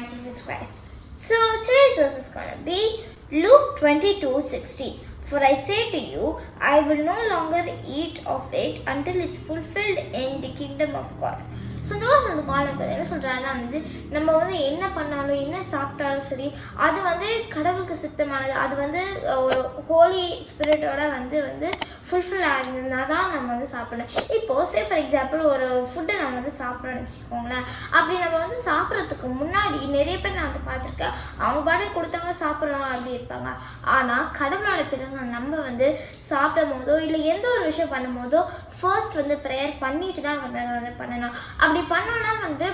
Jesus Christ. So today's verse is to be Luke 22 16. For I say to you, I will no longer eat of it until it's fulfilled in the kingdom of God. So இந்த அந்த காலம் என்ன சொல்கிறாருன்னா வந்து நம்ம வந்து என்ன பண்ணாலும் என்ன சாப்பிட்டாலும் சரி அது வந்து கடவுளுக்கு சித்தமானது. அது வந்து ஒரு ஹோலி ஸ்பிரிட்டோட வந்து வந்து ஃபுல்ஃபில் ஆகிருந்தால் தான் நம்ம வந்து சாப்பிடணும். இப்போது சே ஃபார் எக்ஸாம்பிள் ஒரு ஃபுட்டை நம்ம வந்து சாப்பிட்றோம்னு வச்சுக்கோங்களேன். அப்படி நம்ம வந்து சாப்பிட்றதுக்கு முன்னாடி நிறைய பேர் நான் வந்து பார்த்துருக்கேன். அவங்க பாட்டு கொடுத்தவங்க சாப்பிட்றோம் அப்படி இருப்பாங்க. ஆனால் கடவுளோட பிறகு நம்ம வந்து சாப்பிடும் போதோ இல்லை எந்த ஒரு விஷயம் பண்ணும்போதோ ஃபர்ஸ்ட் வந்து ப்ரேயர் பண்ணிட்டு தான் வந்து அதை வந்து பண்ணணும். அப்படி அப்படி பண்ணோன்னா வந்து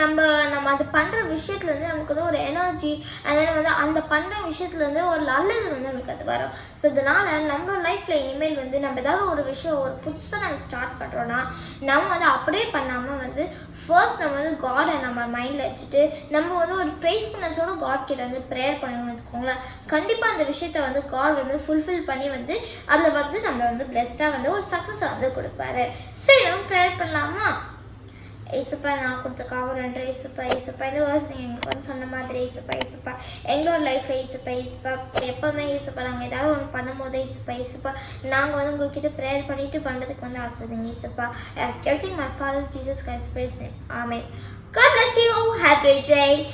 நம்ம நம்ம அது பண்ணுற விஷயத்துலேருந்து நமக்கு வந்து ஒரு எனர்ஜி அதனால் வந்து அந்த பண்ணுற விஷயத்துலேருந்து ஒரு நல்லது வந்து நமக்கு அது வரும். ஸோ இதனால் நம்மளோட லைஃப்பில் இனிமேல் வந்து நம்ம ஏதாவது ஒரு விஷயம் ஒரு புதுசாக நம்ம ஸ்டார்ட் பண்ணுறோன்னா நம்ம வந்து அப்படியே பண்ணாமல் வந்து ஃபர்ஸ்ட் நம்ம வந்து காடை நம்ம மைண்டில் வச்சுட்டு நம்ம வந்து ஒரு ஃபெய்த்ஃபுல்னஸோட காட் கிட்ட வந்து ப்ரேயர் பண்ணணும்னு வச்சுக்கோங்களேன். கண்டிப்பாக அந்த விஷயத்த வந்து காட் வந்து ஃபுல்ஃபில் பண்ணி வந்து அதில் வந்து நம்ம வந்து பெஸ்ட்டாக வந்து ஒரு சக்ஸஸ் வந்து கொடுப்பாரு. சரி நம்ம ப்ரேயர் பண்ணலாமா? ஏசப்பா நான் கொடுத்தக்காக ரெண்டு ஏசப்பா ஏசப்பா இந்த வேர்ஸ் நீங்கள் எங்களுக்கு வந்து சொன்ன மாதிரி ஏசப்பா ஏசப்பா எங்களோட லைஃப்பில் ஏசப்பா ஏசப்பா எப்போவுமே ஏசப்பா நாங்கள் ஏதாவது ஒன்று பண்ணும்போது ஏசப்பா ஏசப்பா நாங்கள் வந்து உங்ககிட்ட ப்ரேயர் பண்ணிவிட்டு பண்ணுறதுக்கு வந்து ஆசைங்க ஏசப்பா as everything my father Jesus Christ praise amen God bless you Have a great